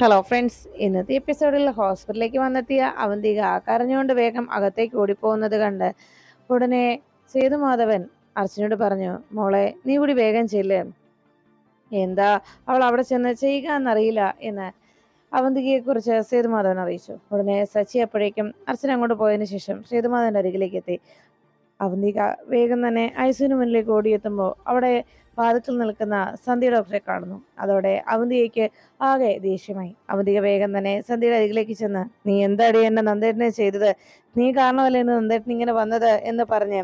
Hello friends ഇന്നത്തെ എപ്പിസോഡിൽ ഹോസ്പിറ്റലിലേക്ക് വന്നെത്തിയ അവന്തിക കരഞ്ഞുകൊണ്ട് വേഗം അകത്തേക്ക് ഓടിപ്പോകുന്നത് കണ്ട് ഉടനെ സേതുമാധവൻ അർച്ചനോട് പറഞ്ഞു മോളെ നീ കൂടി വേഗം ചെല്ല്. എന്താ അവൾ അവിടെ ചെന്ന് ചെയ്യുക എന്നറിയില്ല എന്ന് അവന്തികയെക്കുറിച്ച് സേതുമാധവൻ അറിയിച്ചു. ഉടനെ സച്ചി അപ്പോഴേക്കും അർച്ചന അങ്ങോട്ട് പോയതിന് ശേഷം സേതുമാധവന്റെ അരികിലേക്ക് എത്തി. അവന്തിക വേഗം തന്നെ ഐസുവിന് മുന്നിലേക്ക് ഓടിയെത്തുമ്പോൾ അവിടെ വാതിക്കൽ നിൽക്കുന്ന സന്ധ്യ ഡോക്ടറെ കാണുന്നു. അതോടെ അവന്തികയ്ക്ക് ആകെ ദേഷ്യമായി. അവന്തിക വേഗം തന്നെ സന്ധ്യയുടെ അരികിലേക്ക് ചെന്ന് നീ എന്താടി എന്നെ നന്ദേട്ടനെ ചെയ്തത്? നീ കാരണമല്ലേ ഇന്ന് നന്ദേട്ടൻ ഇങ്ങനെ വന്നത്? എന്ന് പറഞ്ഞ്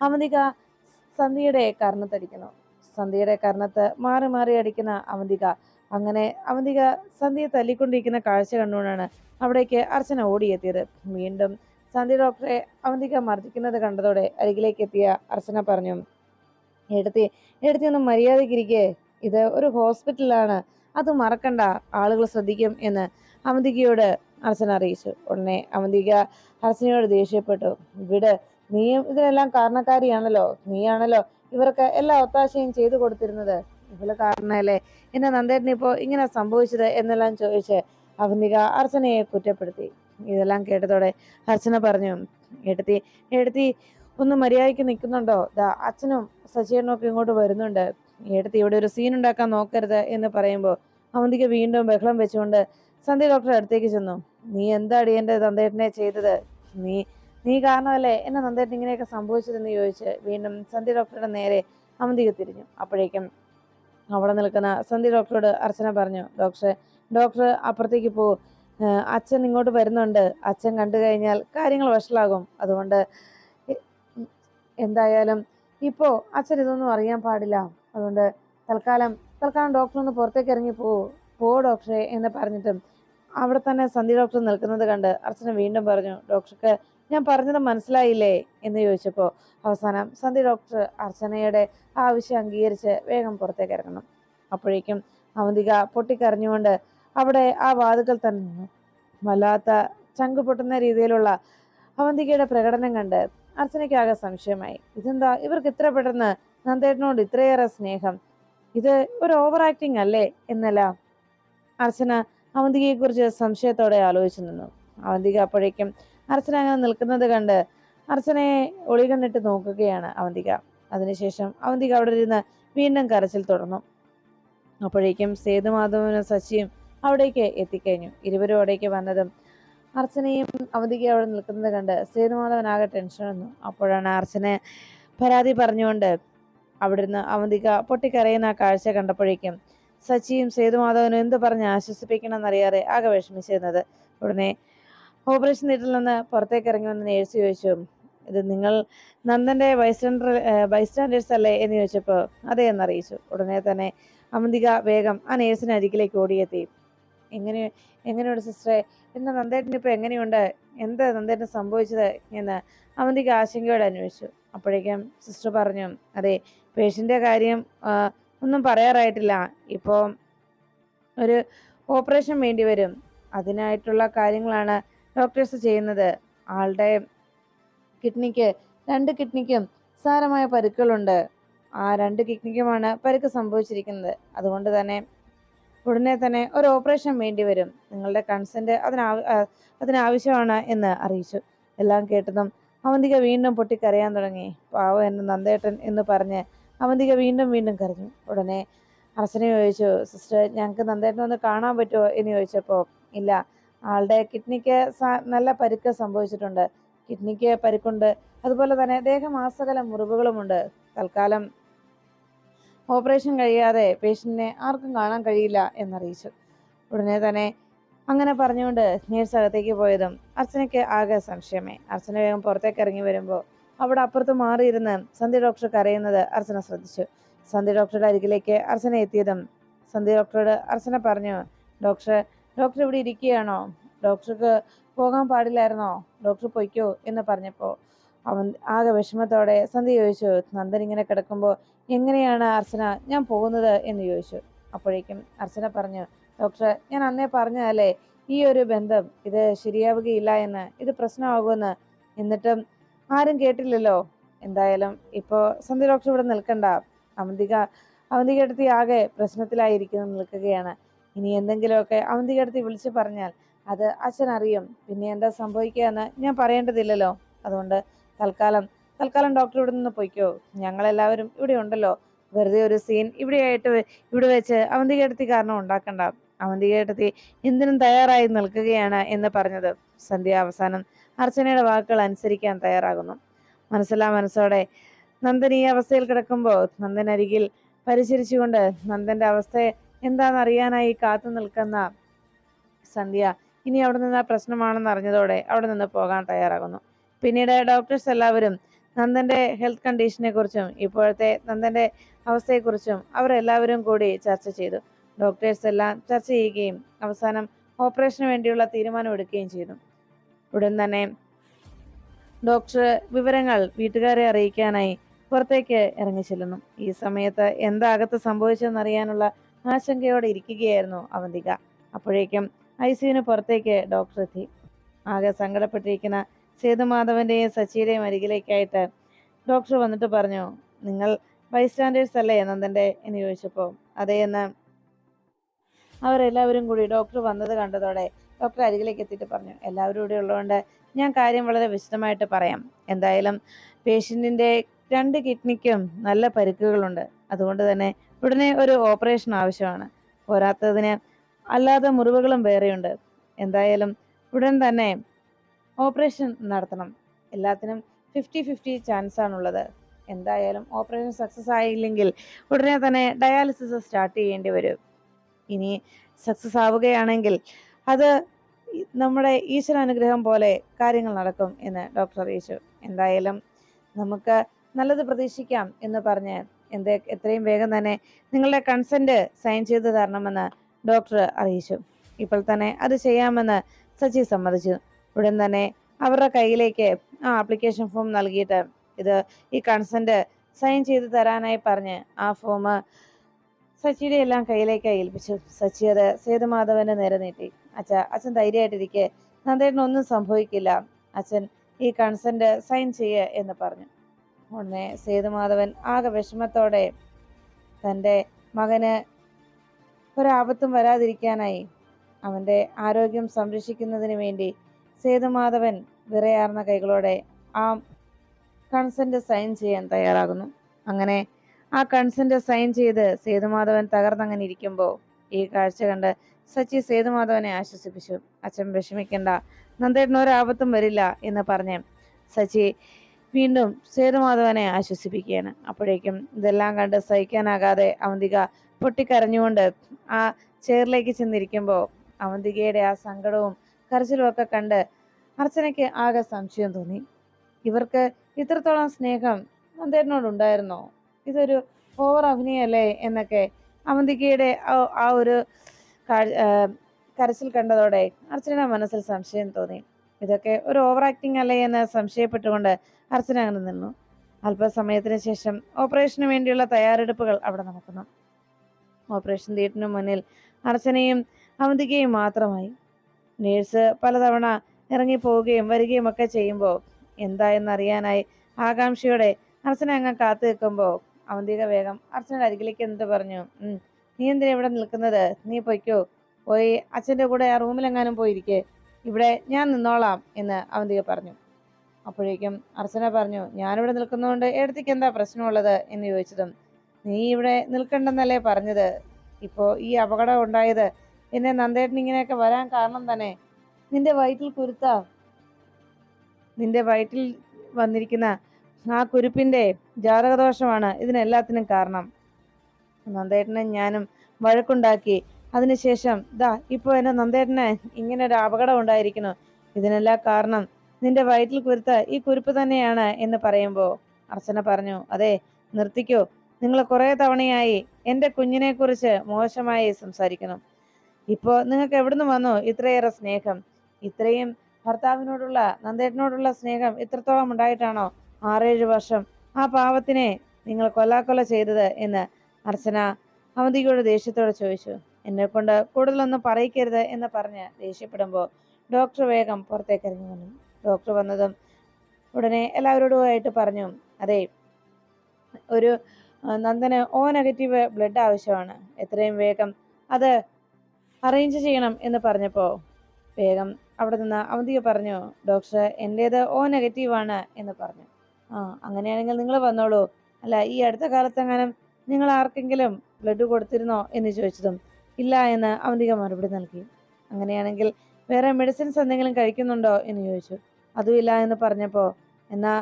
അവന്തിക സന്ധ്യയുടെ കർണത്തടിക്കുന്നു. സന്ധ്യയുടെ കർണത്ത് മാറി മാറി അടിക്കുന്ന അവന്തിക അങ്ങനെ അവന്തിക സന്ധ്യയെ തല്ലിക്കൊണ്ടിരിക്കുന്ന കാഴ്ച കണ്ടുകൊണ്ടാണ് അവിടേക്ക് അർച്ചന ഓടിയെത്തിയത്. വീണ്ടും സന്ധ്യ ഡോക്ടറെ അവന്തിക മർദ്ദിക്കുന്നത് കണ്ടതോടെ അരികിലേക്ക് എത്തിയ അർച്ചന പറഞ്ഞു എടുത്തി എടുത്തി ഒന്ന് മര്യാദയ്ക്കിരിക്കേ. ഇത് ഒരു ഹോസ്പിറ്റലാണ്. അത് മറക്കണ്ട. ആളുകൾ ശ്രദ്ധിക്കും എന്ന് അവന്തികയോട് അർച്ചന അറിയിച്ചു. ഉടനെ അവന്തിക അർച്ചനയോട് ദേഷ്യപ്പെട്ടു. വിട് നീയും ഇതിനെല്ലാം കാരണക്കാരിയാണല്ലോ. നീയാണല്ലോ ഇവർക്ക് എല്ലാ ഒത്താശയും ചെയ്തു കൊടുത്തിരുന്നത്. ഇവൾ കാരണല്ലേ? എന്നെ നന്ദേട്ടൻ ഇപ്പോൾ ഇങ്ങനെ സംഭവിച്ചത് എന്നെല്ലാം ചോദിച്ച് അവന്തിക അർച്ചനയെ കുറ്റപ്പെടുത്തി. ഇതെല്ലാം കേട്ടതോടെ അർച്ചന പറഞ്ഞു എടുത്തി എടുത്തി ഒന്ന് മര്യാദയ്ക്ക് നിൽക്കുന്നുണ്ടോ ദാ അച്ഛനും സച്ചേട്ടനും ഒക്കെ ഇങ്ങോട്ട് വരുന്നുണ്ട്. എടുത്ത് ഇവിടെ ഒരു സീൻ ഉണ്ടാക്കാൻ നോക്കരുത് എന്ന് പറയുമ്പോൾ അവന്തിക്ക് വീണ്ടും ബഹളം വെച്ചുകൊണ്ട് സന്ധ്യ ഡോക്ടറെ അടുത്തേക്ക് ചെന്നു. നീ എന്താടി എന്റെ തന്തേട്ടനെ ചെയ്തത്? നീ നീ കാരണമല്ലേ എന്നെ നന്ദേട്ടൻ ഇങ്ങനെയൊക്കെ സംഭവിച്ചതെന്ന് ചോദിച്ച് വീണ്ടും സന്ധ്യ ഡോക്ടറുടെ നേരെ അവന്തിക്ക് തിരിഞ്ഞു. അപ്പോഴേക്കും അവിടെ നിൽക്കുന്ന സന്ധ്യ ഡോക്ടറോട് അർച്ചന പറഞ്ഞു ഡോക്ടറെ ഡോക്ടർ അപ്പുറത്തേക്ക് പോ. അച്ഛൻ ഇങ്ങോട്ട് വരുന്നുണ്ട്. അച്ഛൻ കണ്ടു കഴിഞ്ഞാൽ കാര്യങ്ങൾ വഷളാകും. അതുകൊണ്ട് എന്തായാലും ഇപ്പോ അച്ഛൻ ഇതൊന്നും അറിയാൻ പാടില്ല. അതുകൊണ്ട് തൽക്കാലം തൽക്കാലം ഡോക്ടർ ഒന്ന് പുറത്തേക്ക് ഇറങ്ങി പോ പോ ഡോക്ടറെ എന്ന് പറഞ്ഞിട്ടും അവിടെ തന്നെ സന്ധ്യ ഡോക്ടർ നിൽക്കുന്നത് കണ്ട് അർച്ചന വീണ്ടും പറഞ്ഞു ഡോക്ടർക്ക് ഞാൻ പറഞ്ഞത് മനസ്സിലായില്ലേ? എന്ന് ചോദിച്ചപ്പോൾ അവസാനം സന്ധ്യ ഡോക്ടർ അർച്ചനയുടെ ആവശ്യം അംഗീകരിച്ച് വേഗം പുറത്തേക്ക് ഇറങ്ങണം. അപ്പോഴേക്കും അവന്തിക പൊട്ടിക്കരഞ്ഞുകൊണ്ട് അവിടെ ആ വാതുക്കൽ തന്നെ നിന്നു വല്ലാത്ത ചങ്ക് പൊട്ടുന്ന രീതിയിലുള്ള അവന്തികയുടെ പ്രകടനം കണ്ട് അർച്ചനയ്ക്കാകെ സംശയമായി. ഇതെന്താ? ഇവർക്ക് ഇത്ര പെട്ടെന്ന് നന്ദേട്ടനോട് ഇത്രയേറെ സ്നേഹം. ഇത് ഒരു ഓവർ ആക്ടിങ് അല്ലേ എന്നല്ല. അർച്ചന അവന്തികയെ കുറിച്ച് സംശയത്തോടെ ആലോചിച്ചു നിന്നു. അവന്തിക അപ്പോഴേക്കും അർച്ചന അങ്ങനെ നിൽക്കുന്നത് കണ്ട് അർച്ചനയെ ഒളികണ്ണിട്ട് നോക്കുകയാണ് അവന്തിക. അതിനുശേഷം അവന്തിക അവിടെ ഇരുന്ന് വീണ്ടും കരച്ചിൽ തുടർന്നു. അപ്പോഴേക്കും സേതുമാധവനും സച്ചിയും അവിടേക്ക് എത്തിക്കഴിഞ്ഞു. ഇരുവരും അവിടേക്ക് വന്നതും അർച്ചനയും അവധിക്ക് അവിടെ നിൽക്കുന്നത് കണ്ട് ആകെ ടെൻഷൻ വന്നു അപ്പോഴാണ് അർച്ചന പരാതി പറഞ്ഞുകൊണ്ട് അവിടുന്ന് അവന്തിക പൊട്ടിക്കരയുന്ന ആ കാഴ്ച കണ്ടപ്പോഴേക്കും സച്ചിയും സേതുമാധവനും എന്ത് പറഞ്ഞ് ആശ്വസിപ്പിക്കണം എന്നറിയാതെ ആകെ വിഷമിച്ചിരുന്നത്. ഉടനെ ഓപ്പറേഷൻ തിയേറ്ററിൽ നിന്ന് പുറത്തേക്ക് ഇറങ്ങി വന്ന് നേഴ്സ് ചോദിച്ചു ഇത് നിങ്ങൾ നന്ദന്റെ ബൈസ്റ്റാൻഡർ ബൈസ്റ്റാൻഡേഴ്സ് അല്ലേ? എന്ന് ചോദിച്ചപ്പോൾ അതെ എന്നറിയിച്ചു. ഉടനെ തന്നെ അവന്തിക വേഗം ആ നേഴ്സിന് അരികിലേക്ക് ഓടിയെത്തി. എങ്ങനെ എങ്ങനെയുണ്ട് സിസ്റ്ററെ എന്റെ നന്ദേട്ടൻ ഇപ്പൊ എങ്ങനെയുണ്ട്? എന്താ നന്ദേട്ടൻ സംഭവിച്ചത് എന്ന് അവന്റെ ആശങ്കയോടെ അന്വേഷിച്ചു. അപ്പോഴേക്കും സിസ്റ്റർ പറഞ്ഞു അതെ പേഷ്യന്റെ കാര്യം ഒന്നും പറയാറായിട്ടില്ല. ഇപ്പോൾ ഒരു ഓപ്പറേഷൻ വേണ്ടി വരും. അതിനായിട്ടുള്ള കാര്യങ്ങളാണ് ഡോക്ടേഴ്സ് ചെയ്യുന്നത്. ആളുടെ കിഡ്നിക്ക് രണ്ട് കിഡ്നിക്കും സാരമായ പരുക്കളുണ്ട് ആ രണ്ട് കിഡ്നിക്കുമാണ് പരുക്ക് സംഭവിച്ചിരിക്കുന്നത്. അതുകൊണ്ട് തന്നെ ഉടനെ തന്നെ ഒരു ഓപ്പറേഷൻ വേണ്ടി വരും. നിങ്ങളുടെ കൺസെന്റ് അതിനാവ അതിനാവശ്യമാണ് എന്ന് അറിയിച്ചു. എല്ലാം കേട്ടതും അവന്തിക വീണ്ടും പൊട്ടിക്കരയാൻ തുടങ്ങി. പാവ എന്നെ നന്ദേട്ടൻ എന്ന് പറഞ്ഞ് അവന്തിക വീണ്ടും വീണ്ടും കരഞ്ഞു. ഉടനെ അർച്ചനെ ചോദിച്ചു സിസ്റ്റർ ഞങ്ങൾക്ക് നന്ദേട്ടനെ ഒന്ന് കാണാൻ പറ്റുമോ? എന്ന് ചോദിച്ചപ്പോൾ ഇല്ല. ആളുടെ കിഡ്നിക്ക് നല്ല പരുക്ക് സംഭവിച്ചിട്ടുണ്ട്. കിഡ്നിക്ക് പരുക്കുണ്ട്. അതുപോലെ തന്നെ ദേഹമാസകല മുറിവുകളുമുണ്ട്. തൽക്കാലം ഓപ്പറേഷൻ കഴിയാതെ പേഷ്യന്റിനെ ആർക്കും കാണാൻ കഴിയില്ല എന്നറിയിച്ചു. ഉടനെ തന്നെ അങ്ങനെ പറഞ്ഞുകൊണ്ട് നേഴ്സ് അകത്തേക്ക് പോയതും അർച്ചനയ്ക്ക് ആകെ സംശയമേ. അർച്ചന വേഗം പുറത്തേക്ക് ഇറങ്ങി വരുമ്പോൾ അവിടെ അപ്പുറത്ത് മാറിയിരുന്ന് സന്ധ്യ ഡോക്ടർ കരയുന്നത് അർച്ചന ശ്രദ്ധിച്ചു. സന്ധ്യ ഡോക്ടറുടെ അരികിലേക്ക് അർച്ചന എത്തിയതും സന്ധ്യ ഡോക്ടറോട് അർച്ചന പറഞ്ഞു ഡോക്ടർ ഡോക്ടർ ഇവിടെ ഇരിക്കുകയാണോ? ഡോക്ടർക്ക് പോകാൻ പാടില്ലായിരുന്നോ? ഡോക്ടർ പൊയ്ക്കോ? എന്ന് പറഞ്ഞപ്പോൾ അവൻ ആകെ വിഷമത്തോടെ സന്ധി ചോദിച്ചു നന്ദൻ ഇങ്ങനെ കിടക്കുമ്പോൾ എങ്ങനെയാണ് അർച്ചന? ഞാൻ പോകുന്നത്? എന്ന് ചോദിച്ചു. അപ്പോഴേക്കും അർച്ചന പറഞ്ഞു ഡോക്ടർ ഞാൻ അന്നേ പറഞ്ഞതല്ലേ ഈ ഒരു ബന്ധം ഇത് ശരിയാവുകയില്ല എന്ന് ഇത് പ്രശ്നമാകുമെന്ന്. എന്നിട്ടും ആരും കേട്ടില്ലല്ലോ. എന്തായാലും ഇപ്പോൾ സന്ധി ഡോക്ടർ ഇവിടെ നിൽക്കണ്ട. അവന്തിക അവന്തിക അടുത്ത് ആകെ പ്രശ്നത്തിലായിരിക്കുന്നു നിൽക്കുകയാണ്. ഇനി എന്തെങ്കിലുമൊക്കെ അവന്തികടുത്ത് വിളിച്ചു പറഞ്ഞാൽ അത് അച്ഛൻ അറിയും പിന്നെ എന്താ സംഭവിക്കുക എന്ന് ഞാൻ പറയേണ്ടതില്ലല്ലോ. അതുകൊണ്ട് തൽക്കാലം തൽക്കാലം ഡോക്ടർ ഇവിടെ നിന്ന് പൊയ്ക്കോ. ഞങ്ങളെല്ലാവരും ഇവിടെ ഉണ്ടല്ലോ. വെറുതെ ഒരു സീൻ ഇവിടെയായിട്ട് ഇവിടെ വെച്ച് അവന്തികേട്ടത്തി കാരണം ഉണ്ടാക്കണ്ട. അവന്തികേട്ടത്തി എന്തിനും തയ്യാറായി നിൽക്കുകയാണ് എന്ന് പറഞ്ഞത്. സന്ധ്യ അവസാനം അർച്ചനയുടെ വാക്കുകൾ അനുസരിക്കാൻ തയ്യാറാകുന്നു. മനസ്സിലാ മനസ്സോടെ നന്ദൻ ഈ അവസ്ഥയിൽ കിടക്കുമ്പോൾ നന്ദൻ അരികിൽ പരിചരിച്ചുകൊണ്ട് നന്ദന്റെ അവസ്ഥ എന്താണെന്ന് അറിയാനായി കാത്തു നിൽക്കുന്ന സന്ധ്യ ഇനി അവിടെ നിന്ന് ആ പ്രശ്നമാണെന്ന് അറിഞ്ഞതോടെ അവിടെ നിന്ന് പോകാൻ തയ്യാറാകുന്നു. പിന്നീട് ഡോക്ടേഴ്സ് എല്ലാവരും നന്ദന്റെ ഹെൽത്ത് കണ്ടീഷനെ കുറിച്ചും ഇപ്പോഴത്തെ നന്ദന്റെ അവസ്ഥയെക്കുറിച്ചും അവരെല്ലാവരും കൂടി ചർച്ച ചെയ്തു. ഡോക്ടേഴ്സ് എല്ലാം ചർച്ച ചെയ്യുകയും അവസാനം ഓപ്പറേഷന് വേണ്ടിയുള്ള തീരുമാനം എടുക്കുകയും ചെയ്തു. ഉടൻ തന്നെ ഡോക്ടർ വിവരങ്ങൾ വീട്ടുകാരെ അറിയിക്കാനായി പുറത്തേക്ക് ഇറങ്ങി ചെല്ലുന്നു. ഈ സമയത്ത് എന്താകത്ത് സംഭവിച്ചെന്ന് അറിയാനുള്ള ആശങ്കയോടെ ഇരിക്കുകയായിരുന്നു അവന്തിക. അപ്പോഴേക്കും ഐ സിയുന് പുറത്തേക്ക് ഡോക്ടർ എത്തി. ആകെ സങ്കടപ്പെട്ടിരിക്കുന്ന സേതുമാധവന്റെയും സച്ചിയുടെയും അരികിലേക്കായിട്ട് ഡോക്ടർ വന്നിട്ട് പറഞ്ഞു നിങ്ങൾ ബൈസ്റ്റാൻഡേഴ്സ് അല്ലേ? നന്ദന്റെ എന്ന് ചോദിച്ചപ്പോൾ അതേ എന്ന്. അവരെല്ലാവരും കൂടി ഡോക്ടർ വന്നത് കണ്ടതോടെ ഡോക്ടർ അരികിലേക്ക് എത്തിയിട്ട് പറഞ്ഞു എല്ലാവരും ഇവിടെ ഉള്ളതുകൊണ്ട് ഞാൻ കാര്യം വളരെ വിശദമായിട്ട് പറയാം. എന്തായാലും പേഷ്യന്റിന്റെ രണ്ട് കിഡ്നിക്കും നല്ല പരിക്കുകളുണ്ട്. അതുകൊണ്ട് തന്നെ ഉടനെ ഒരു ഓപ്പറേഷൻ ആവശ്യമാണ്. പോരാത്തതിന് അല്ലാതെ മുറിവുകളും വേറെയുണ്ട്. എന്തായാലും ഉടൻ തന്നെ ഓപ്പറേഷൻ നടത്തണം. എല്ലാത്തിനും ഫിഫ്റ്റി ഫിഫ്റ്റി ചാൻസ് ആണുള്ളത്. എന്തായാലും ഓപ്പറേഷൻ സക്സസ് ആയില്ലെങ്കിൽ ഉടനെ തന്നെ ഡയാലിസിസ് സ്റ്റാർട്ട് ചെയ്യേണ്ടി വരും. ഇനി സക്സസ് ആവുകയാണെങ്കിൽ അത് നമ്മുടെ ഈശ്വരാനുഗ്രഹം പോലെ കാര്യങ്ങൾ നടക്കും എന്ന് ഡോക്ടർ അറിയിച്ചു. എന്തായാലും നമുക്ക് നല്ലത് പ്രതീക്ഷിക്കാം എന്ന് പറഞ്ഞ് എന്ത് എത്രയും വേഗം തന്നെ നിങ്ങളുടെ കൺസെന്റ് സൈൻ ചെയ്ത് തരണമെന്ന് ഡോക്ടർ അറിയിച്ചു. ഇപ്പോൾ തന്നെ അത് ചെയ്യാമെന്ന് സച്ചി സമ്മതിച്ചു. ഉടൻ തന്നെ അവരുടെ കയ്യിലേക്ക് ആ ആപ്ലിക്കേഷൻ ഫോം നൽകിയിട്ട് ഇത് ഈ കൺസെന്റ് സൈൻ ചെയ്ത് തരാനായി പറഞ്ഞ് ആ ഫോം സച്ചിയുടെ എല്ലാം കയ്യിലേക്ക് ഏൽപ്പിച്ചു. സച്ചി അത് സേതുമാധവന്റെ നേരെ നീട്ടി. അച്ഛ അച്ഛൻ ധൈര്യമായിട്ടിരിക്കെ. നന്ദേട്ടന് ഒന്നും സംഭവിക്കില്ല. അച്ഛൻ ഈ കൺസെന്റ് സൈൻ ചെയ്യ എന്ന് പറഞ്ഞു. ഉടനെ സേതുമാധവൻ ആകെ വിഷമത്തോടെ തന്റെ മകന് ഒരാപത്തും വരാതിരിക്കാനായി അവന്റെ ആരോഗ്യം സംരക്ഷിക്കുന്നതിന് വേണ്ടി സേതുമാധവൻ വിറയാർന്ന കൈകളോടെ ആ കൺസെന്റ് സൈൻ ചെയ്യാൻ തയ്യാറാകുന്നു. അങ്ങനെ ആ കൺസെന്റ് സൈൻ ചെയ്ത് സേതുമാധവൻ തകർന്നങ്ങനെ ഇരിക്കുമ്പോൾ ഈ കാഴ്ച കണ്ട് സച്ചി സേതുമാധവനെ ആശ്വസിപ്പിച്ചു. അച്ഛൻ വിഷമിക്കണ്ട നന്ദേട്ടന് ഒരാപത്തും വരില്ല എന്ന് പറഞ്ഞ് സച്ചി വീണ്ടും സേതുമാധവനെ ആശ്വസിപ്പിക്കുകയാണ്. അപ്പോഴേക്കും ഇതെല്ലാം കണ്ട് സഹിക്കാനാകാതെ അവന്തിക പൊട്ടിക്കരഞ്ഞുകൊണ്ട് ആ ചെയറിലേക്ക് ചെന്നിരിക്കുമ്പോൾ അവന്തികയുടെ ആ സങ്കടവും കരച്ചിലും ഒക്കെ കണ്ട് അർച്ചനയ്ക്ക് ആകെ സംശയം തോന്നി. ഇവർക്ക് ഇത്രത്തോളം സ്നേഹം നന്ദേട്ടനോടുണ്ടായിരുന്നോ? ഇതൊരു ഓവർ അഭിനയല്ലേ? എന്നൊക്കെ അവന്തികയുടെ ആ- ഒരു കരച്ചിൽ കണ്ടതോടെ അർച്ചനയുടെ മനസ്സിൽ സംശയം തോന്നി. ഇതൊക്കെ ഒരു ഓവർ ആക്ടിങ് അല്ലേ? എന്ന് സംശയപ്പെട്ടുകൊണ്ട് അർച്ചന അങ്ങനെ നിന്നു. അല്പസമയത്തിന് ശേഷം ഓപ്പറേഷന് വേണ്ടിയുള്ള തയ്യാറെടുപ്പുകൾ അവിടെ നടക്കുന്നു. ഓപ്പറേഷൻ തിയേറ്ററിന് മുന്നിൽ അർച്ചനയും അവന്തികയും മാത്രമായി. നേഴ്സ് പലതവണ ഇറങ്ങി പോവുകയും വരികയും ഒക്കെ ചെയ്യുമ്പോൾ എന്തായെന്നറിയാനായി ആകാംക്ഷയോടെ അർച്ചന അങ്ങ് കാത്തു നിൽക്കുമ്പോൾ അവന്തിക വേഗം അർച്ചനയുടെ അരികിലേക്ക് എന്നിട്ട് പറഞ്ഞു? നീ എന്തിനാ ഇവിടെ നിൽക്കുന്നത്? നീ പൊയ്ക്കോ. പോയി അച്ഛന്റെ കൂടെ ആ റൂമിലെങ്ങാനും പോയിരിക്കേ. ഇവിടെ ഞാൻ നിന്നോളാം എന്ന് അവന്തിക പറഞ്ഞു. അപ്പോഴേക്കും അർച്ചന പറഞ്ഞു ഞാനിവിടെ നിൽക്കുന്നതുകൊണ്ട് എടുത്തേക്ക് എന്താ പ്രശ്നമുള്ളത്? എന്ന് ചോദിച്ചതും നീ ഇവിടെ നിൽക്കണ്ടെന്നല്ലേ പറഞ്ഞത്? ഇപ്പോൾ ഈ അപകടം ഉണ്ടായത് എന്നെ നന്ദേട്ടൻ ഇങ്ങനെയൊക്കെ വരാൻ കാരണം തന്നെ. നിന്റെ വയറ്റിൽ കുരുത്താ. നിന്റെ വയറ്റിൽ വന്നിരിക്കുന്ന ആ കുരുപ്പിന്റെ ജാതകദോഷമാണ് ഇതിനെല്ലാത്തിനും കാരണം. നന്ദേട്ടനെ ഞാനും വഴക്കുണ്ടാക്കി. അതിനുശേഷം ദാ ഇപ്പോൾ എന്നെ നന്ദേട്ടന് ഇങ്ങനെ ഒരു അപകടം ഉണ്ടായിരിക്കുന്നു. ഇതിനെല്ലാം കാരണം നിന്റെ വയറ്റിൽ കുരുത്ത ഈ കുരുപ്പ് തന്നെയാണ് എന്ന് പറയുമ്പോൾ അർച്ചന പറഞ്ഞു അതെ നിർത്തിക്കോ. നിങ്ങൾ കുറേ തവണയായി എന്റെ കുഞ്ഞിനെക്കുറിച്ച് മോശമായി സംസാരിക്കുന്നു. ഇപ്പോൾ നിങ്ങൾക്ക് എവിടുന്ന് വന്നു ഇത്രയേറെ സ്നേഹം? ഇത്രയും ഭർത്താവിനോടുള്ള നന്ദേട്ടനോടുള്ള സ്നേഹം ഇത്രത്തോളം ഉണ്ടായിട്ടാണോ ആറേഴ് വർഷം ആ പാവത്തിനെ നിങ്ങൾ കൊല്ലാക്കൊല ചെയ്തത് എന്ന് അർച്ചന അവന്തികയോട് ദേഷ്യത്തോടെ ചോദിച്ചു. എന്നെ കൊണ്ട് കൂടുതലൊന്നും പറയിക്കരുത് എന്ന് പറഞ്ഞ് ദേഷ്യപ്പെടുമ്പോൾ ഡോക്ടർ വേഗം പുറത്തേക്ക് ഇറങ്ങി വന്നു. ഡോക്ടർ വന്നതും ഉടനെ എല്ലാവരോടുമായിട്ട് പറഞ്ഞു അതെ ഒരു നന്ദന് ഓ നെഗറ്റീവ് ബ്ലഡ് ആവശ്യമാണ്. എത്രയും വേഗം അത് അറേഞ്ച് ചെയ്യണം എന്ന് പറഞ്ഞപ്പോൾ വേഗം അവിടെ നിന്ന് അവന്തിക പറഞ്ഞു ഡോക്ടർ എന്റേത് ഓ നെഗറ്റീവ് ആണ് എന്ന് പറഞ്ഞു. ആ അങ്ങനെയാണെങ്കിൽ നിങ്ങൾ വന്നോളൂ. അല്ല ഈ അടുത്ത കാലത്തെങ്ങാനും നിങ്ങൾ ആർക്കെങ്കിലും ബ്ലഡ് കൊടുത്തിരുന്നോ എന്ന് ചോദിച്ചതും ഇല്ല എന്ന് അവന്തിക മറുപടി നൽകി. അങ്ങനെയാണെങ്കിൽ വേറെ മെഡിസിൻസ് എന്തെങ്കിലും കഴിക്കുന്നുണ്ടോ എന്ന് ചോദിച്ചു. അതുമില്ല എന്ന് പറഞ്ഞപ്പോൾ എന്നാ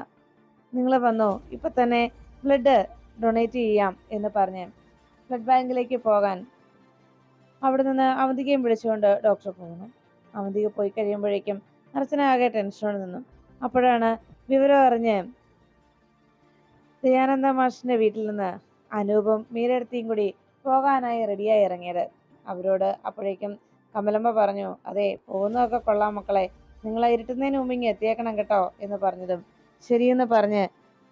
നിങ്ങൾ വന്നോ ഇപ്പൊ തന്നെ ബ്ലഡ് ഡൊണേറ്റ് ചെയ്യാം എന്ന് പറഞ്ഞ്. ബ്ലഡ് ബാങ്കിലേക്ക് പോകാൻ അവിടെ നിന്ന് അവന്തികയും വിളിച്ചുകൊണ്ട് ഡോക്ടർ പോകുന്നു. അവന്തിക പോയി കഴിയുമ്പോഴേക്കും അർച്ചന ആകെ ടെൻഷനോട് നിന്നു. അപ്പോഴാണ് വിവരം അറിഞ്ഞ് ദയാനന്ദ മാഷിന്റെ വീട്ടിൽ നിന്ന് അനൂപും മീരടുത്തിയും കൂടി പോകാനായി റെഡിയായി ഇറങ്ങിയത്. അവരോട് അപ്പോഴേക്കും കമലമ്മ പറഞ്ഞു അതെ പോകുന്നതൊക്കെ കൊള്ളാം മക്കളെ. നിങ്ങളെ ഇരുട്ടുന്നതിന് മുമ്പ് എത്തിയേക്കണം കേട്ടോ എന്ന് പറഞ്ഞതും ശരിയെന്ന് പറഞ്ഞ്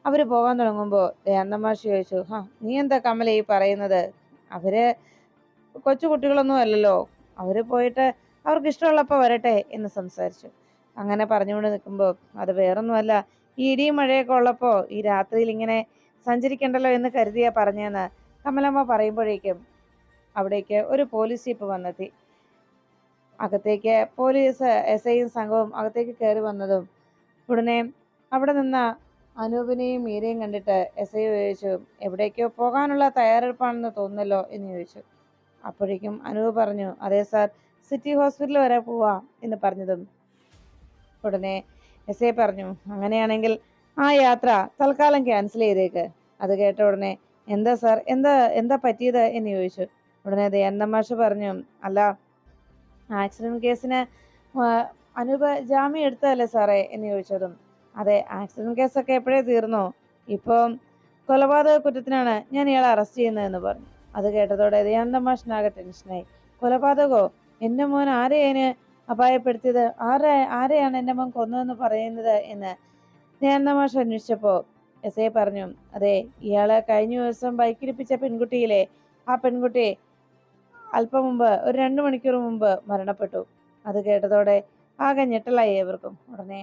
അവർ പോകാൻ തുടങ്ങുമ്പോൾ ദയാനന്ദ മാഷ് ചോദിച്ചു ഹാ നീ എന്താ കമല ഈ പറയുന്നത്? അവർ കൊച്ചു കുട്ടികളൊന്നും അല്ലല്ലോ. അവർ പോയിട്ട് അവർക്ക് ഇഷ്ടമുള്ളപ്പോൾ വരട്ടെ എന്ന് സംസാരിച്ചു. അങ്ങനെ പറഞ്ഞുകൊണ്ട് നിൽക്കുമ്പോൾ അത് വേറൊന്നുമല്ല ഈ ഇടിയും മഴയൊക്കെ ഉള്ളപ്പോൾ ഈ രാത്രിയിൽ ഇങ്ങനെ സഞ്ചരിക്കണ്ടല്ലോ എന്ന് കരുതിയാ പറഞ്ഞെന്ന് കമലമ്മ പറയുമ്പോഴേക്കും അവിടേക്ക് ഒരു പോലീസ് ജീപ്പ് വന്നെത്തി. അകത്തേക്ക് പോലീസ് എസ് ഐയും സംഘവും അകത്തേക്ക് കയറി വന്നതും ഉടനെ അവിടെ നിന്ന അനൂപിനെയും മീരയും കണ്ടിട്ട് എസ് ഐ ചോദിച്ചു എവിടേക്കോ പോകാനുള്ള തയ്യാറെടുപ്പാണെന്ന് തോന്നുന്നല്ലോ? എന്ന് ചോദിച്ചു. അപ്പോഴേക്കും അനൂപ് പറഞ്ഞു അതെ സാർ സിറ്റി ഹോസ്പിറ്റൽ വരെ പോവാം എന്ന് പറഞ്ഞതും. ഉടനെ എസ് എ പറഞ്ഞു അങ്ങനെയാണെങ്കിൽ ആ യാത്ര തൽക്കാലം ക്യാൻസൽ ചെയ്തേക്ക്. അത് കേട്ട ഉടനെ എന്താ സാർ എന്താ എന്താ പറ്റിയത്? എന്ന് ചോദിച്ചു. ഉടനെ ദയാനന്ദ മാഷ് പറഞ്ഞു അല്ല ആക്സിഡന്റ് കേസിന് അനൂപ് ജാമ്യം എടുത്തതല്ലേ സാറേ? എന്ന് ചോദിച്ചതും. അതെ ആക്സിഡന്റ് കേസൊക്കെ എപ്പോഴേ തീർന്നു? ഇപ്പം കൊലപാതക കുറ്റത്തിനാണ് ഞാൻ ഇയാളെ അറസ്റ്റ് ചെയ്യുന്നതെന്ന് പറഞ്ഞു. അത് കേട്ടതോടെ ദയാനന്ദ മാഷിനാകെ ടെൻഷനായി. കൊലപാതകോ? എന്റെ മോൻ ആരെയാണ് അപായപ്പെടുത്തിയത്? ആരെ ആരെയാണ് എന്റെ മോൻ കൊന്നതെന്ന് പറയുന്നത് എന്ന് ദയാനന്ദ മാഷ് അന്വേഷിച്ചപ്പോൾ എസ് ഐ പറഞ്ഞു അതെ ഇയാളെ കഴിഞ്ഞ ദിവസം ബൈക്കിലിപ്പിച്ച പെൺകുട്ടിയിലെ ആ പെൺകുട്ടി അല്പം മുമ്പ് ഒരു രണ്ട് മണിക്കൂർ മുമ്പ് മരണപ്പെട്ടു. അത് കേട്ടതോടെ ആകെ ഞെട്ടലായി ഏവർക്കും. ഉടനെ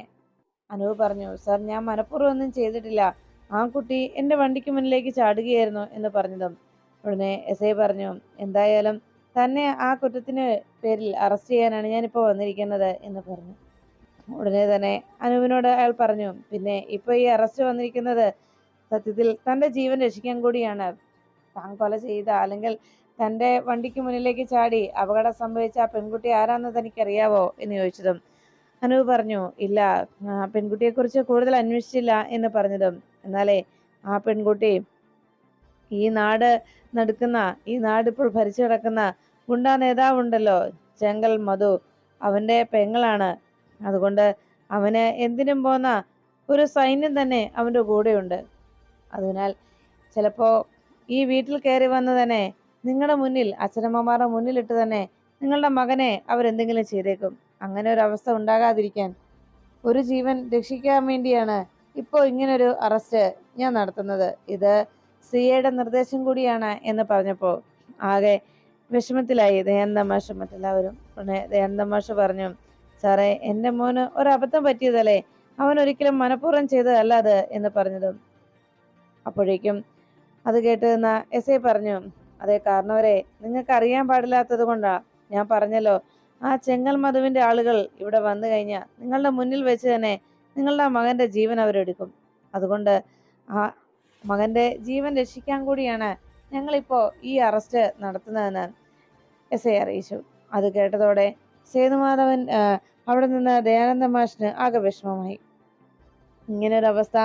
അനൂപ് പറഞ്ഞു സാർ ഞാൻ മനഃപൂർവം ഒന്നും ചെയ്തിട്ടില്ല. ആ കുട്ടി എന്റെ വണ്ടിക്ക് മുന്നിലേക്ക് ചാടുകയായിരുന്നു എന്ന് പറഞ്ഞതും ഉടനെ എസ് ഐ പറഞ്ഞു എന്തായാലും തന്നെ ആ കുറ്റത്തിന് പേരിൽ അറസ്റ്റ് ചെയ്യാനാണ് ഞാനിപ്പോൾ വന്നിരിക്കുന്നത് എന്ന് പറഞ്ഞു. ഉടനെ തന്നെ അനൂപിനോട് അയാൾ പറഞ്ഞു പിന്നെ ഇപ്പോൾ ഈ അറസ്റ്റ് വന്നിരിക്കുന്നത് സത്യത്തിൽ തന്റെ ജീവൻ രക്ഷിക്കാൻ കൂടിയാണ്. താൻ കൊല ചെയ്ത അല്ലെങ്കിൽ തന്റെ വണ്ടിക്ക് മുന്നിലേക്ക് ചാടി അപകടം സംഭവിച്ച ആ പെൺകുട്ടി ആരാന്ന് തനിക്കറിയാവോ? എന്ന് ചോദിച്ചതും അനൂപ് പറഞ്ഞു ഇല്ല പെൺകുട്ടിയെക്കുറിച്ച് കൂടുതൽ അന്വേഷിച്ചില്ല എന്ന് പറഞ്ഞതും. എന്നാലേ ആ പെൺകുട്ടി ഈ നാട് നടക്കുന്ന ഈ നാട് ഇപ്പോൾ ഭരിച്ചു കിടക്കുന്ന ഗുണ്ടാ നേതാവുണ്ടല്ലോ ചെങ്കൽ മധു. അവന്റെ പെങ്ങളാണ്. അതുകൊണ്ട് അവന് എന്തിനും പോന്ന ഒരു സൈന്യം തന്നെ അവന്റെ കൂടെയുണ്ട്. അതിനാൽ ചിലപ്പോ ഈ വീട്ടിൽ കയറി വന്ന് തന്നെ നിങ്ങളുടെ മുന്നിൽ അച്ഛനമ്മമാരുടെ മുന്നിലിട്ട് തന്നെ നിങ്ങളുടെ മകനെ അവരെന്തെങ്കിലും ചെയ്തേക്കും. അങ്ങനെ ഒരു അവസ്ഥ ഉണ്ടാകാതിരിക്കാൻ ഒരു ജീവൻ രക്ഷിക്കാൻ വേണ്ടിയാണ് ഇപ്പോൾ ഇങ്ങനൊരു അറസ്റ്റ് ഞാൻ നടത്തുന്നത്. ഇത് സി ഐയുടെ നിർദ്ദേശം കൂടിയാണ് എന്ന് പറഞ്ഞപ്പോൾ ആകെ വിഷമത്തിലായി. ദയാന്തമാഷ മാഷും മറ്റെല്ലാവരും ദയാന്തമാഷ പറഞ്ഞു സാറേ എന്റെ മോന് ഒരബദ്ധം പറ്റിയതല്ലേ? അവൻ ഒരിക്കലും മനഃപൂർവം ചെയ്തതല്ല അത് എന്ന് പറഞ്ഞതും. അപ്പോഴേക്കും അത് കേട്ട് നിന്ന എസ് ഐ പറഞ്ഞു അതെ കാരണവരെ നിങ്ങൾക്ക് അറിയാൻ പാടില്ലാത്തത് കൊണ്ടാ. ഞാൻ പറഞ്ഞല്ലോ ആ ചെങ്ങൽ മധുവിന്റെ ആളുകൾ ഇവിടെ വന്നു കഴിഞ്ഞാൽ നിങ്ങളുടെ മുന്നിൽ വെച്ച് തന്നെ നിങ്ങളുടെ ആ മകന്റെ ജീവൻ അവരെടുക്കും. അതുകൊണ്ട് ആ മകന്റെ ജീവൻ രക്ഷിക്കാൻ കൂടിയാണ് ഞങ്ങളിപ്പോ ഈ അറസ്റ്റ് നടത്തുന്നതെന്ന് എസ് ഐ അറിയിച്ചു. അത് കേട്ടതോടെ സേതുമാധവൻ അവിടെ നിന്ന് ദയാനന്ദ മാഷിന് ആകെ വിഷമമായി. ഇങ്ങനൊരവസ്ഥ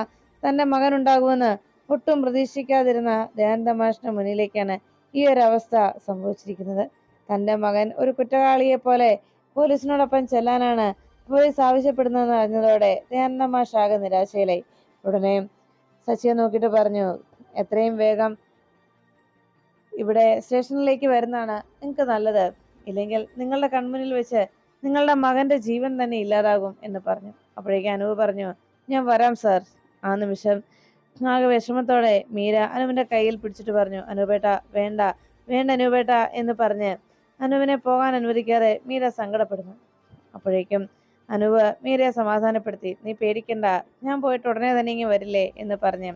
മകൻ ഉണ്ടാകുമെന്ന് ഒട്ടും പ്രതീക്ഷിക്കാതിരുന്ന ദയാനന്ദ മാഷിന് മുന്നിലേക്കാണ് ഈ ഒരു അവസ്ഥ സംഭവിച്ചിരിക്കുന്നത്. തന്റെ മകൻ ഒരു കുറ്റവാളിയെ പോലെ പോലീസിനോടൊപ്പം ചെല്ലാനാണ് പോലീസ് ആവശ്യപ്പെടുന്നതെന്ന് അറിഞ്ഞതോടെ ദയാനന്ദ മാഷ് ആകെ നിരാശയിലായി. ഉടനെ സച്ചിയെ നോക്കിയിട്ട് പറഞ്ഞു എത്രയും വേഗം ഇവിടെ സ്റ്റേഷനിലേക്ക് വരുന്നതാണ് നിങ്ങൾക്ക് നല്ലത്. ഇല്ലെങ്കിൽ നിങ്ങളുടെ കൺമുന്നിൽ വെച്ച് നിങ്ങളുടെ മകന്റെ ജീവൻ തന്നെ ഇല്ലാതാകും എന്ന് പറഞ്ഞു. അപ്പോഴേക്ക് അനുവ് പറഞ്ഞു ഞാൻ വരാം സാർ. ആ നിമിഷം ആകെ വിഷമത്തോടെ മീര അനുവിന്റെ കയ്യിൽ പിടിച്ചിട്ട് പറഞ്ഞു അനുപേട്ട വേണ്ട വേണ്ട അനുപേട്ട എന്ന് പറഞ്ഞ് അനുവിനെ പോകാൻ അനുവദിക്കാതെ മീര സങ്കടപ്പെടുന്നു. അപ്പോഴേക്കും അനുവ് മീരയെ സമാധാനപ്പെടുത്തി. നീ പേടിക്കണ്ട. ഞാൻ പോയിട്ട് ഉടനെ തന്നെ ഇങ്ങ് വരില്ലേ? എന്ന് പറഞ്ഞു.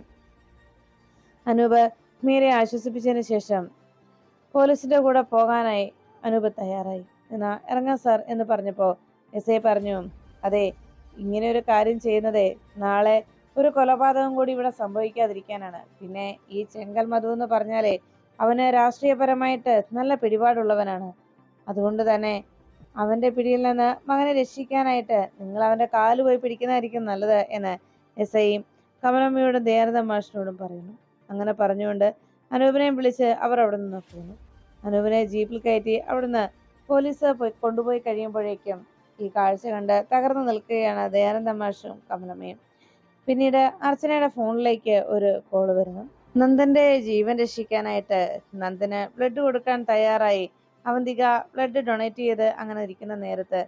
അനൂപ് മീരയെ ആശ്വസിപ്പിച്ചതിന് ശേഷം പോലീസിന്റെ കൂടെ പോകാനായി അനൂപ് തയ്യാറായി. എന്നാ ഇറങ്ങാം സാർ എന്ന് പറഞ്ഞപ്പോൾ എസ് ഐ പറഞ്ഞു അതെ ഇങ്ങനെ ഒരു കാര്യം ചെയ്യുന്നതേ നാളെ ഒരു കൊലപാതകം കൂടി ഇവിടെ സംഭവിക്കാതിരിക്കാനാണ്. പിന്നെ ഈ ചെങ്കൽ മധു എന്ന് പറഞ്ഞാലേ അവന് രാഷ്ട്രീയപരമായിട്ട് നല്ല പിടിപാടുള്ളവനാണ്. അതുകൊണ്ട് തന്നെ അവന്റെ പിടിയിൽ നിന്ന് മകനെ രക്ഷിക്കാനായിട്ട് നിങ്ങൾ അവന്റെ കാൽ പോയി പിടിക്കുന്നതായിരിക്കും നല്ലത് എന്ന് എസ് ഐയും കമലമ്മയോടും ദയാനന്ദ മാഷിനോടും പറയുന്നു. അങ്ങനെ പറഞ്ഞുകൊണ്ട് അനൂപിനെ വിളിച്ച് അവർ അവിടെ നിന്ന് പോകുന്നു അനൂപിനെ ജീപ്പിൽ കയറ്റി അവിടുന്ന് പോലീസ് പോയി കൊണ്ടുപോയി കഴിയുമ്പോഴേക്കും ഈ കാഴ്ച കണ്ട് തകർന്നു നിൽക്കുകയാണ് ദയാനന്ദ മാഷും കമലമ്മയും. പിന്നീട് അർച്ചനയുടെ ഫോണിലേക്ക് ഒരു കോൾ വരുന്നു. നന്ദന്റെ ജീവൻ രക്ഷിക്കാനായിട്ട് നന്ദന് ബ്ലഡ് കൊടുക്കാൻ തയ്യാറായി അവന്തിക ബ്ലഡ് ഡൊണേറ്റ് ചെയ്ത് അങ്ങനെ ഇരിക്കുന്ന നേരത്ത്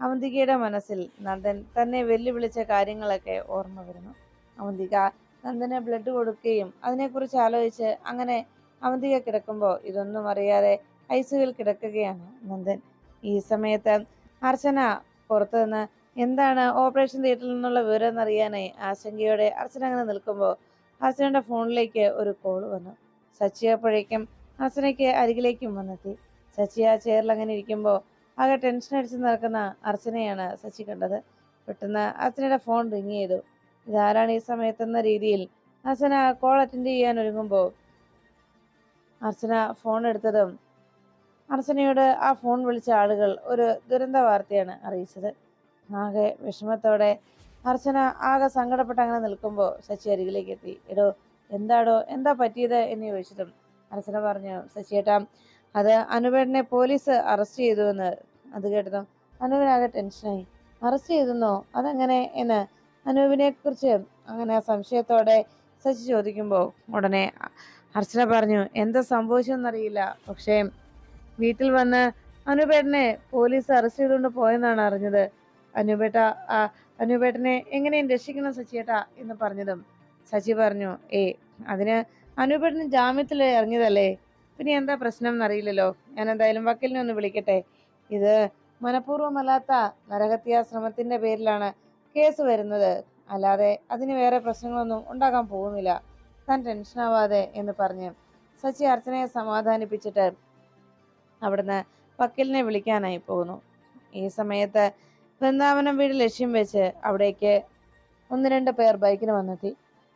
അവന്തികയുടെ മനസ്സിൽ നന്ദൻ തന്നെ വെല്ലുവിളിച്ച കാര്യങ്ങളൊക്കെ ഓർമ്മ വരുന്നു. അവന്തിക നന്ദന് ബ്ലഡ് കൊടുക്കുകയും അതിനെക്കുറിച്ച് ആലോചിച്ച് അങ്ങനെ അവന്തിക കിടക്കുമ്പോൾ ഇതൊന്നും അറിയാതെ ഐസിയുവിൽ കിടക്കുകയാണ് നന്ദൻ. ഈ സമയത്ത് അർച്ചന പുറത്തു നിന്ന് എന്താണ് ഓപ്പറേഷൻ തിയേറ്ററിൽ നിന്നുള്ള വിവരം എന്നറിയാനായി ആശങ്കയോടെ അർച്ചന അങ്ങനെ നിൽക്കുമ്പോൾ അർച്ചനയുടെ ഫോണിലേക്ക് ഒരു കോൾ വന്നു. സച്ചിയപ്പോഴേക്കും അർച്ചനയ്ക്ക് അരികിലേക്കും വന്നെത്തി. സച്ചി ആ ചെയറിൽ അങ്ങനെ ഇരിക്കുമ്പോൾ ആകെ ടെൻഷൻ അടിച്ച് നടക്കുന്ന അർച്ചനയാണ് സച്ചി കണ്ടത്. പെട്ടെന്ന് അർച്ചനയുടെ ഫോൺ റിങ് ചെയ്തു. ഇതാരാണ് ഈ സമയത്തെന്ന രീതിയിൽ അർച്ചന കോൾ അറ്റൻഡ് ചെയ്യാൻ ഒരുങ്ങുമ്പോൾ അർച്ചന ഫോൺ എടുത്തതും അർച്ചനയോട് ആ ഫോൺ വിളിച്ച ആളുകൾ ഒരു ദുരന്ത വാർത്തയാണ് അറിയിച്ചത്. ആകെ വിഷമത്തോടെ അർച്ചന ആകെ സങ്കടപ്പെട്ട് അങ്ങനെ നിൽക്കുമ്പോൾ ശശി അരികിലേക്ക് എത്തി. എടോ എന്താടോ എന്താ പറ്റിയത് എന്ന് ചോദിച്ചിട്ടും അർച്ചന പറഞ്ഞു ശശിയേട്ടാ അത് അനുപേട്ടനെ പോലീസ് അറസ്റ്റ് ചെയ്തു എന്ന് അത് കേട്ടതും അനുവിനാകെ ടെൻഷനായി. അറസ്റ്റ് ചെയ്തെന്നോ? അതെങ്ങനെ എന്ന് അനൂപിനെ കുറിച്ച് അങ്ങനെ സംശയത്തോടെ ശശി ചോദിക്കുമ്പോൾ ഉടനെ അർച്ചന പറഞ്ഞു എന്താ സംഭവിച്ചെന്നറിയില്ല. പക്ഷേ വീട്ടിൽ വന്ന് അനുപേട്ടനെ പോലീസ് അറസ്റ്റ് ചെയ്തുകൊണ്ട് പോയെന്നാണ് അറിഞ്ഞത്. അനുപേട്ട അനുപേട്ടനെ എങ്ങനെയും രക്ഷിക്കണം സച്ചിയേട്ട എന്ന് പറഞ്ഞതും സച്ചി പറഞ്ഞു ഏ അതിന് അനുപേട്ടന് ജാമ്യത്തിൽ ഇറങ്ങിയതല്ലേ? പിന്നെ എന്താ പ്രശ്നം എന്നറിയില്ലല്ലോ ഞാൻ എന്തായാലും വക്കീലിനെ ഒന്ന് വിളിക്കട്ടെ. ഇത് മനഃപൂർവമല്ലാത്ത നരഹത്യാ ശ്രമത്തിന്റെ പേരിലാണ് കേസ് വരുന്നത്. അല്ലാതെ അതിന് വേറെ പ്രശ്നങ്ങളൊന്നും ഉണ്ടാകാൻ പോകുന്നില്ല. താൻ ടെൻഷനാവാതെ എന്ന് പറഞ്ഞ് സച്ചി അർച്ചനയെ സമാധാനിപ്പിച്ചിട്ട് അവിടുന്ന് വക്കീലിനെ വിളിക്കാനായി പോകുന്നു. ഈ സമയത്ത് വൃന്ദാവനം വീട് ലക്ഷ്യം വെച്ച് അവിടേക്ക് ഒന്ന് രണ്ട് പേർ ബൈക്കിന് വന്നെത്തി.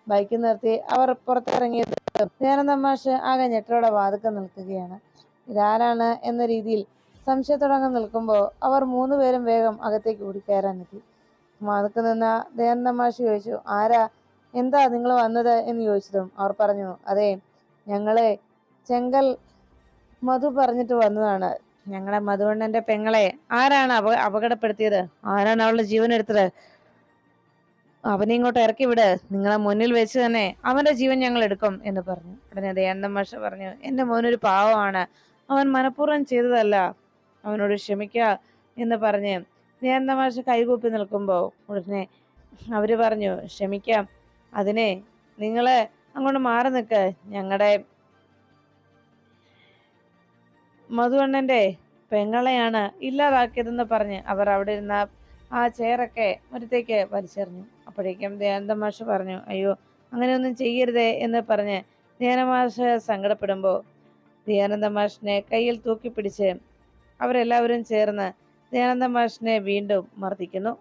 ബൈക്ക് നിർത്തി അവർ പുറത്തിറങ്ങിയത് ദയാനന്ദ മാഷ്? ആകെ ഞെട്ടലോടെ വാതുക്കെ നിൽക്കുകയാണ്. ഇതാരാണ് എന്ന രീതിയിൽ സംശയത്തോടങ്ങ് നിൽക്കുമ്പോൾ അവർ മൂന്ന് പേരും വേഗം അകത്തേക്ക് ഓടിക്കയറാനെത്തി വാതുക്കൽ നിന്ന ദയാനന്ദ മാഷ് ചോദിച്ചു ആരാ? എന്താ നിങ്ങൾ വന്നത്? എന്ന് ചോദിച്ചതും അവർ പറഞ്ഞു അതെ ഞങ്ങളെ ചെങ്കൽ മധു പറഞ്ഞിട്ട് വന്നതാണ്. ഞങ്ങളെ മധുവണ്ണന്റെ പെങ്ങളെ. ആരാണ് അപ അപകടപ്പെടുത്തിയത്? ആരാണ് അവളുടെ ജീവൻ എടുത്തത് അവനെ ഇങ്ങോട്ട് ഇറക്കി വിട്. നിങ്ങളെ മുന്നിൽ വെച്ച് തന്നെ അവന്റെ ജീവൻ ഞങ്ങൾ എടുക്കും എന്ന് പറഞ്ഞു. ഉടനെ ദയാനന്ദ മാഷ പറഞ്ഞു എന്റെ മോനൊരു പാവമാണ്. അവൻ മനഃപൂർവം ചെയ്തതല്ല. അവനോട് ക്ഷമിക്ക എന്ന് പറഞ്ഞ് ദയാനന്ദ മാഷ കൈകൂപ്പി നിൽക്കുമ്പോൾ ഉടനെ അവർ പറഞ്ഞു ക്ഷമിക്കാം. അതിനെ നിങ്ങൾ അങ്ങോട്ട് മാറി നിൽക്ക് ഞങ്ങളുടെ മധുവണ്ണന്റെ പെങ്ങളെയാണ് ഇല്ലാതാക്കിയതെന്ന് പറഞ്ഞ് അവർ അവിടെ ഇരുന്ന ആ ചെയറൊക്കെ മുറ്റത്തേക്ക് വലിച്ചെറിഞ്ഞു. അപ്പോഴേക്കും ദയാനന്ദ മാഷ് പറഞ്ഞു അയ്യോ അങ്ങനെയൊന്നും ചെയ്യരുതേ എന്ന് പറഞ്ഞ് ധ്യാന മാഷ് സങ്കടപ്പെടുമ്പോൾ ദയാനന്ദ മാഷിനെ കയ്യിൽ തൂക്കിപ്പിടിച്ച് അവരെല്ലാവരും ചേർന്ന് ദയാനന്ദ മാഷിനെ വീണ്ടും മർദ്ദിക്കുന്നു.